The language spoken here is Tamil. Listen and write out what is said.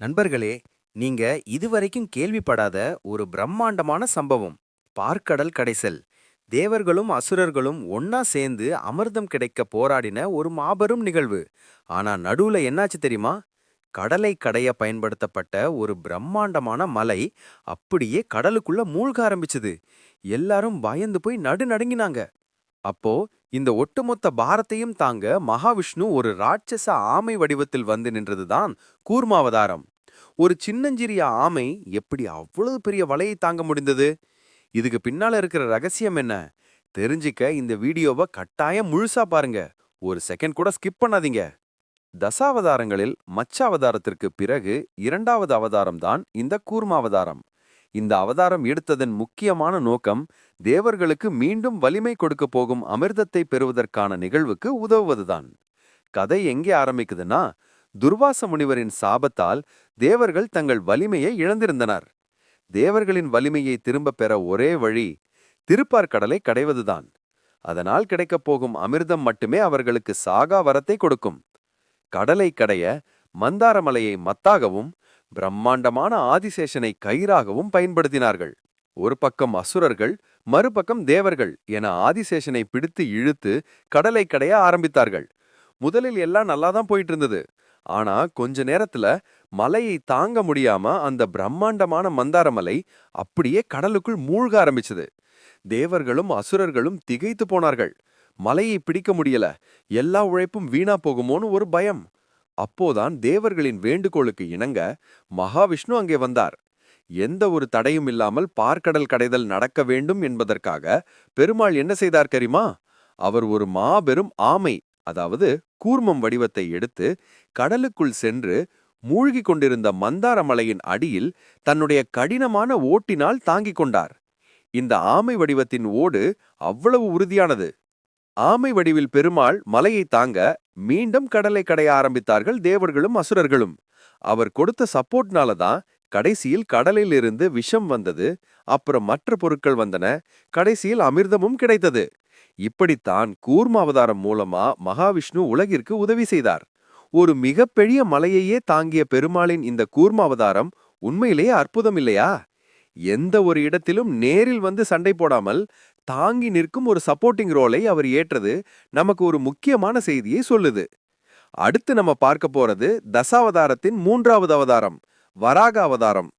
நண்பர்களே நீங்க இதுவரைக்கும் கேள்விப்படாத ஒரு பிரம்மாண்டமான சம்பவம். பார்க்கடல் கடைசல். தேவர்களும் அசுரர்களும் ஒன்னா சேர்ந்து அமிர்தம் கிடைக்க போராடின ஒரு மாபெரும் நிகழ்வு. ஆனா நடுவுல என்னாச்சு தெரியுமா? கடலை கடைய பயன்படுத்தப்பட்ட ஒரு பிரம்மாண்டமான மலை அப்படியே கடலுக்குள்ள மூழ்க ஆரம்பிச்சது. எல்லாரும் பயந்து போய் நடு நடுங்கினாங்க அப்போ இந்த ஒட்டுமொத்த பாரத்தையும் தாங்க மகாவிஷ்ணு ஒரு ராட்சச ஆமை வடிவத்தில் வந்து நின்றதுதான் கூர்மாவதாரம். ஒரு சின்னஞ்சிறிய ஆமை எப்படி அவ்வளவு பெரிய வலையை தாங்க முடிந்தது? இதுக்கு பின்னால இருக்கிற ரகசியம் என்ன? தெரிஞ்சுக்க இந்த வீடியோவை கட்டாயம் முழுசா பாருங்க. ஒரு செகண்ட் கூட ஸ்கிப் பண்ணாதீங்க. தசாவதாரங்களில் மச்ச அவதாரத்திற்கு பிறகு இரண்டாவது அவதாரம் தான் இந்த கூர்மாவதாரம். இந்த அவதாரம் எடுத்ததன் முக்கியமான நோக்கம் தேவர்களுக்கு மீண்டும் வலிமை கொடுக்க போகும் அமிர்தத்தை பெறுவதற்கான நிகழ்வுக்கு உதவுவதுதான். கதை எங்கே ஆரம்பிக்குதுன்னா துர்வாச முனிவரின் சாபத்தால் தேவர்கள் தங்கள் வலிமையை இழந்திருந்தனர். தேவர்களின் வலிமையை திரும்பப் பெற ஒரே வழி திருப்பார்கடலை கடைவதுதான். அதனால் கிடைக்கப் போகும் அமிர்தம் மட்டுமே அவர்களுக்கு சாகா வரத்தை கொடுக்கும். கடலை கடைய மந்தாரமலையை மத்தாகவும் பிரம்மாண்டமான ஆதிசேஷனை கயிறாகவும் பயன்படுத்தினார்கள். ஒரு பக்கம் அசுரர்கள் மறுபக்கம் தேவர்கள் என ஆதிசேஷனை பிடித்து இழுத்து கடலை கடைய ஆரம்பித்தார்கள். முதலில் எல்லாம் நல்லா தான் போயிட்டு இருந்தது ஆனா கொஞ்ச நேரத்துல மலையை தாங்க முடியாம அந்த பிரம்மாண்டமான மந்தார மலை அப்படியே கடலுக்குள் மூழ்க ஆரம்பிச்சது. தேவர்களும் அசுரர்களும் திகைத்து போனார்கள். மலையை பிடிக்க முடியல. எல்லா உழைப்பும் வீணா போகுமோன்னு ஒரு பயம். அப்போதான் தேவர்களின் வேண்டுகோளுக்கு இணங்க மகாவிஷ்ணு அங்கே வந்தார். எந்த ஒரு தடையும் இல்லாமல் பார்க்கடல் கடைதல் நடக்க வேண்டும் என்பதற்காக பெருமாள் என்ன செய்தார் கரிமா அவர் ஒரு மாபெரும் ஆமை அதாவது கூர்மம் வடிவத்தை எடுத்து கடலுக்குள் சென்று மூழ்கிக் கொண்டிருந்த மந்தார மலையின் அடியில் தன்னுடைய கடினமான ஓட்டினால் தாங்கிக் கொண்டார். இந்த ஆமை வடிவத்தின் ஓடு அவ்வளவு உறுதியானது. ஆமை வடிவில் பெருமாள் மலையை தாங்க மீண்டும் கடலை கடைய ஆரம்பித்தார்கள் தேவர்களும் அசுரர்களும். அவர் கொடுத்த சப்போர்ட்னால தான் கடைசியில் கடலிலிருந்து விஷம் வந்தது அப்புறம் மற்ற பொருட்கள் வந்தன கடைசியில் அமிர்தமும் கிடைத்தது. இப்படித்தான் கூர்ம அவதாரம் மூலமா மகாவிஷ்ணு உலகிற்கு உதவி செய்தார். ஒரு மிகப்பெரிய மலையையே தாங்கிய பெருமாளின் இந்த கூர்ம அவதாரம் உண்மையிலேயே அற்புதம் இல்லையா? எந்த ஒரு இடத்திலும் நேரில் வந்து சண்டை போடாமல் தாங்கி நிற்கும் ஒரு சப்போர்ட்டிங் ரோலை அவர் ஏற்றது நமக்கு ஒரு முக்கியமான செய்தியை சொல்லுது. அடுத்து நம்ம பார்க்க போறது தசாவதாரத்தின் மூன்றாவது அவதாரம் வராக அவதாரம்.